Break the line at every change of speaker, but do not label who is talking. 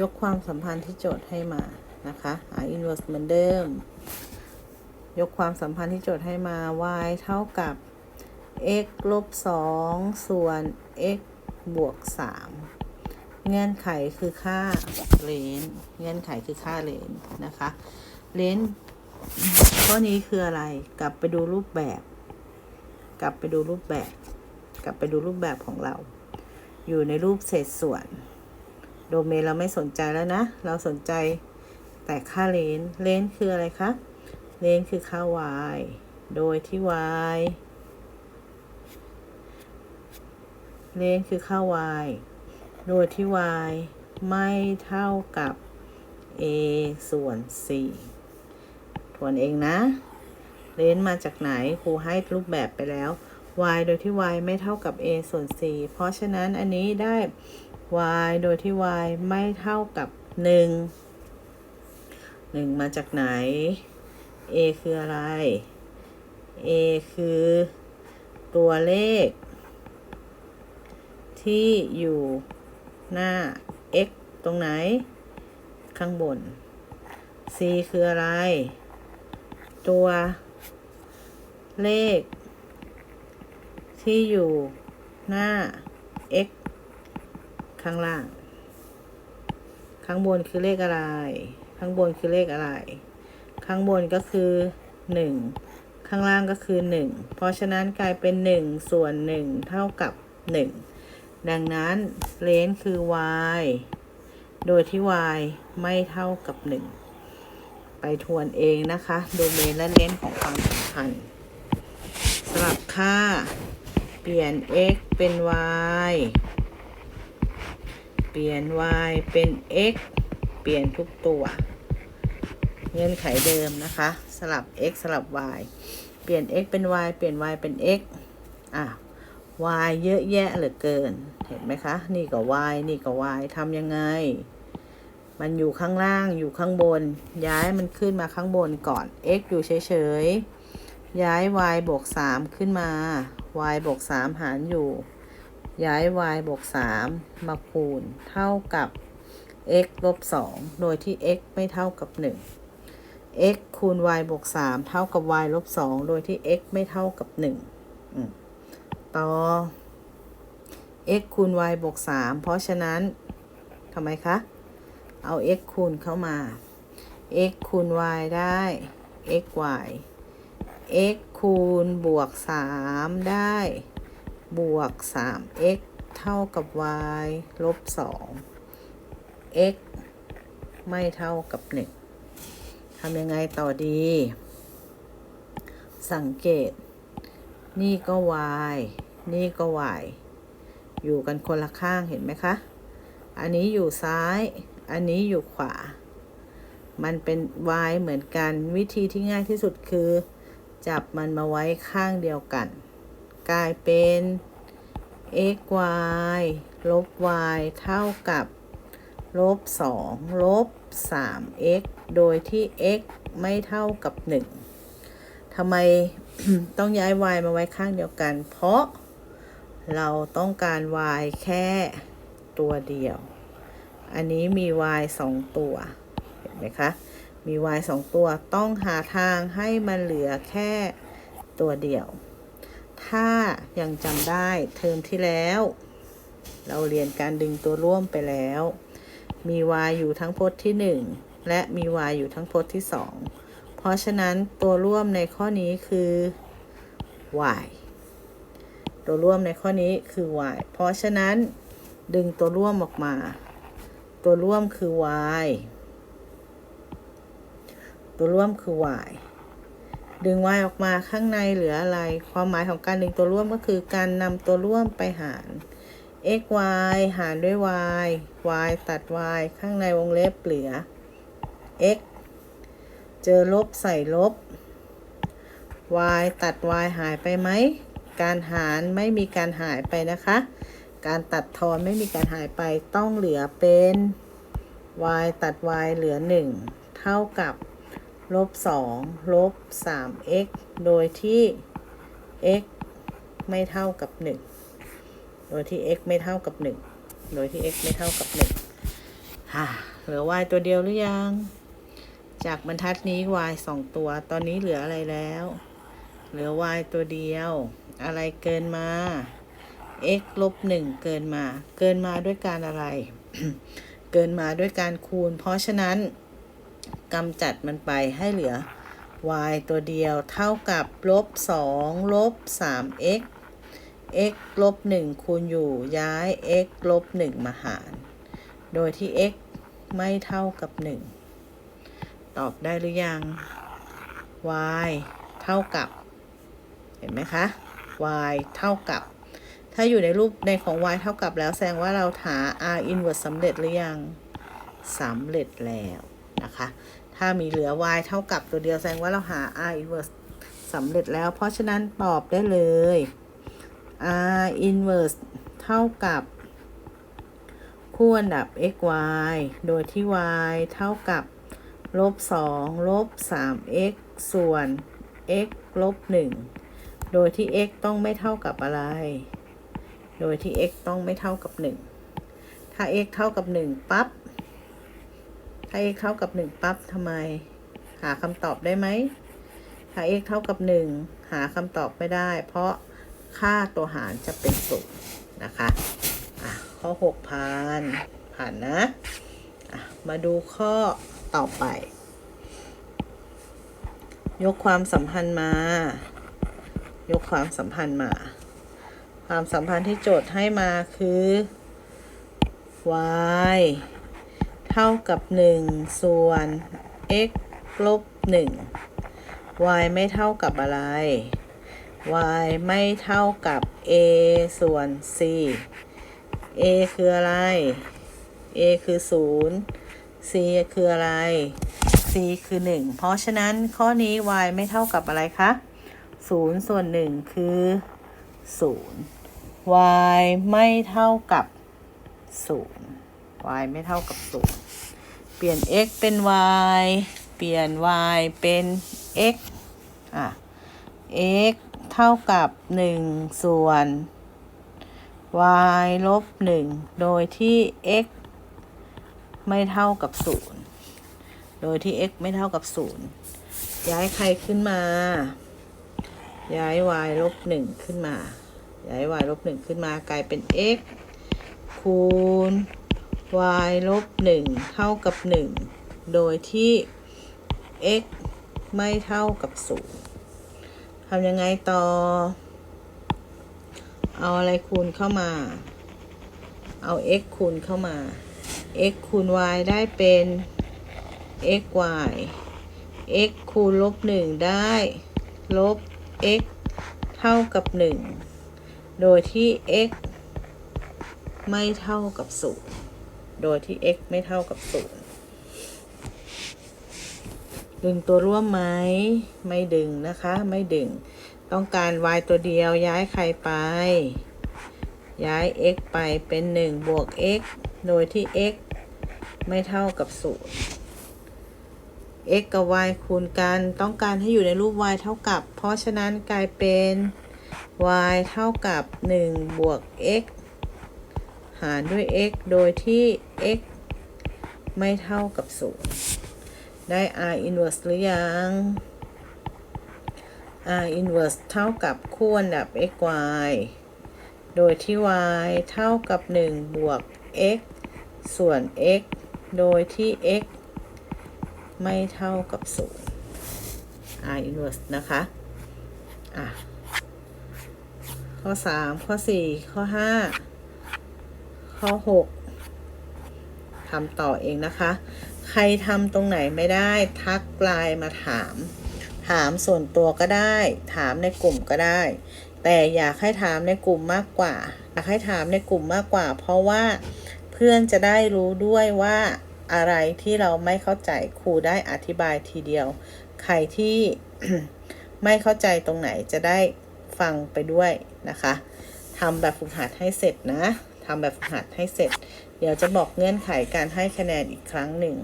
ยกความสัมพันธ์ที่โจทย์ให้มานะคะ r inverse เหมือนเดิม ยกความสัมพันธ์ที่โจทย์ให้มา y เท่ากับ x ลบ2ส่วน x บวก 3 เงื่อนไขคือค่าเลนเงื่อนไขคือค่าเลนนะคะ เลนข้อนี้คืออะไร กลับไปดูรูปแบบ กลับไปดูรูปแบบ กลับไปดูรูปแบบของเรา อยู่ในรูปเศษส่วน โดเมนเราไม่สนใจแล้วนะ เราสนใจแต่ค่าเลน เลนคืออะไรคะ เลนคือค่า y โดยที่ y เลนคือค่า y โดยที่ y ไม่เท่ากับ a ส่วน c ทวนเองนะ เลนมาจากไหน ครูให้รูปแบบไปแล้ว y โดยที่ y ไม่เท่ากับ a ส่วน c เพราะฉะนั้นอันนี้ได้ y โดยที่ y ไม่เท่ากับ 1 1 มาจากไหน a คืออะไร a คือตัวเลข ที่อยู่หน้า x ตรงไหน ข้างบน c คืออะไร ตัวเลข ที่อยู่หน้า x ข้างล่าง ข้างบนคือเลขอะไร ข้างบนคือเลขอะไร ข้างบนก็คือ 1 ข้างล่างก็คือ 1 เพราะฉะนั้นกลายเป็น 1 ส่วน 1 เท่ากับ 1 ดังนั้นเลนคือ y โดยที่ y ไม่เท่ากับ 1 ไปทวนเองนะคะ โดเมนและเลนของความสัมพันธ์สลับค่า เปลี่ยน x เป็น y เปลี่ยน y เป็น x เปลี่ยนทุกตัว เงื่อนไขเดิมนะคะ สลับ x สลับ y เปลี่ยน x เป็น y เปลี่ยน y เป็น x อะ y เยอะแยะเหลือเกิน เห็นไหมคะ นี่ก็ y นี่ก็ y ทำยังไง มันอยู่ข้างล่างอยู่ข้างบน ย้ายมันขึ้นมาข้างบนก่อน x อยู่เฉยๆ ย้าย y บวก 3 ขึ้นมา y บวก 3 หารอยู่ ย้าย y บวก 3 มาคูณ เท่ากับ x ลบ 2 โดยที่ x ไม่เท่ากับ 1 x คูณ y บวก 3 เท่ากับ y ลบ 2 โดยที่ x ไม่เท่ากับ 1 ต่อ x คูณ y บวก 3 เพราะฉะนั้นทำไมคะ เอา x คูณเข้ามา x คูณ y ได้ x y x คูณบวก 3 ได้ บวก 3x เท่ากับ y ลบ 2 x ไม่เท่ากับ 1 ทำยังไงต่อดี สังเกต นี่ก็ y นี่ก็ y อยู่กันคนละข้างเห็นไหมคะ อันนี้อยู่ซ้าย อันนี้อยู่ขวา มันเป็น y เหมือนกัน วิธีที่ง่ายที่สุดคือ จับมันมาไว้ข้างเดียวกัน กลายเป็น x y ลบ y เท่ากับลบ2ลบ 3x โดยที่ x ไม่เท่ากับ 1ทำไมต้องย้าย y มาไว้ข้างเดียวกัน เพราะเราต้องการ y แค่ตัวเดียว อันนี้มี y 2 ตัว เห็นไหมคะ มี y 2 ตัวต้องหาทางให้มันเหลือแค่ตัวเดียว ถ้ายังจำได้เทอมที่แล้ว เราเรียนการดึงตัวร่วมไปแล้ว มี y อยู่ทั้งพจน์ที่ 1 และมี y อยู่ทั้งพจน์ที่ 2 เพราะฉะนั้นตัวร่วมในข้อนี้คือ y ตัวร่วมในข้อนี้คือ y เพราะฉะนั้นดึงตัวร่วมออกมา ตัวร่วมคือ y ตัวร่วมคือ y ดึง y ออกมาข้างในเหลืออะไร ความหมายของการดึงตัวร่วมก็คือการนำตัวร่วมไปหาร x y หารด้วย y y ตัด y ข้างในวงเล็บเหลือ x เจอลบใส่ลบ y ตัด y หายไปไหม การหารไม่มีการหายไปนะคะ การตัดทอนไม่มีการหายไปต้องเหลือเป็น y ตัด y เหลือ 1 เท่ากับ ลบ2ลบ 3x โดยที่ x ไม่เท่ากับ 1 โดยที่ x ไม่เท่ากับ 1 โดยที่ x ไม่เท่ากับ1ฮ่าเหลือ y ตัวเดียวหรือยัง จากบรรทัดนี้ y สองตัว ตอนนี้เหลืออะไรแล้ว เหลือ y ตัวเดียว อะไรเกินมา x ลบหนึ่งเกินมา เกินมาด้วยการอะไร เกินมาด้วยการคูณ เพราะฉะนั้น กำจัดมันไปให้เหลือ y ตัวเดียวเท่ากับลบสองลบสาม x x ลบหนึ่งคูณอยู่ย้าย x ลบหนึ่งมาหาร โดยที่ x ไม่เท่ากับหนึ่งตอบได้หรือยัง y เท่ากับ เห็นไหมคะ y เท่ากับ ถ้าอยู่ในรูปในของ y เท่ากับแล้วแสดงว่าเราหา r inverse สำเร็จหรือยังสำเร็จแล้วนะคะ ถ้ามีเหลือ y เท่ากับตัวเดียวแสดงว่าเราหา r inverse สำเร็จแล้ว เพราะฉะนั้นตอบได้เลย r inverse เท่ากับคู่อันดับ x y โดยที่ y เท่ากับลบ2ลบ 3 x ส่วน x ลบ 1 โดยที่ x ต้องไม่เท่ากับอะไร โดยที่ x ต้องไม่เท่ากับ 1 ถ้า x เท่ากับ 1 ปั๊บ ถ้า x เท่ากับ 1 ปั๊บทำไม หาคำตอบได้ไหมถ้า x เท่ากับ 1 หาคำตอบไม่ได้ เพราะค่าตัวหารจะเป็นศูนย์นะคะอะข้อ6ผ่านผ่านนะอะมาดูข้อต่อไป ยกความสัมพันธ์มา ยกความสัมพันธ์มา ความสัมพันธ์ที่โจทย์ให้มาคือ y เท่ากับ 1 ส่วน x ลบ 1 y ไม่เท่ากับอะไร y ไม่เท่ากับ a ส่วน c a คืออะไร a คือ 0 c คืออะไร c คือ 1 เพราะฉะนั้นข้อนี้ y ไม่เท่ากับอะไรคะ 0 ส่วน 1 คือ 0 y ไม่เท่ากับ 0 y ไม่เท่ากับ 0 ปลี่ยน x เป็น y เปลี่ยน y เป็น x อะ x เท่ากับ 1 ส่วน y ลบ 1 โดยที่ x ไม่เท่ากับ 0 โดยที่ x ไม่เท่ากับ 0 ย้ายใครขึ้นมา ย้าย y ลบ 1 ขึ้นมา ย้าย y ลบ 1 ขึ้นมากลายเป็น x คูณ y ลบ1เท่ากับ 1 โดยที่ x ไม่เท่ากับ0ทำยังไงต่อ เอาอะไรคูณเข้ามา เอา x คูณเข้ามา x คูณ y ได้เป็น x y x คูณลบ1ได้ลบ x เท่ากับ 1 โดยที่ x ไม่เท่ากับ0 โดยที่ x ไม่เท่ากับ0ดึงตัวร่วมไหมไม่ดึงนะคะ ไม่ดึง ต้องการ y ตัวเดียวย้ายใครไป ย้าย x ไปเป็น 1 บวก x โดยที่ x ไม่เท่ากับ0 x กับ y คูณกัน ต้องการให้อยู่ในรูป y เท่ากับ เพราะฉะนั้นกลายเป็น y เท่ากับ 1 บวก x หารด้วย x โดยที่ x ไม่เท่ากับ 0 ได้ r inverse หรือยัง r inverse เท่ากับคู่อันดับ x y โดยที่ y เท่ากับ 1 บวก x ส่วน x โดยที่ x ไม่เท่ากับ 0 r inverse นะคะ อะ ข้อ 3 ข้อ 4 ข้อ 5 ข้อ 6ทำต่อเองนะคะ ใครทำตรงไหนไม่ได้ ทักไลน์มาถาม ถามส่วนตัวก็ได้ ถามในกลุ่มก็ได้ แต่อยากให้ถามในกลุ่มมากกว่า อยากให้ถามในกลุ่มมากกว่า เพราะว่าเพื่อนจะได้รู้ด้วยว่าอะไรที่เราไม่เข้าใจครูได้อธิบายทีเดียว ใครที่ไม่เข้าใจตรงไหนจะได้ฟังไปด้วยนะคะทำแบบฝึกหัดให้เสร็จนะ ทำแบบหัดให้เสร็จ เดี๋ยวจะบอกเงื่อนไขการให้คะแนนอีกครั้งหนึ่ง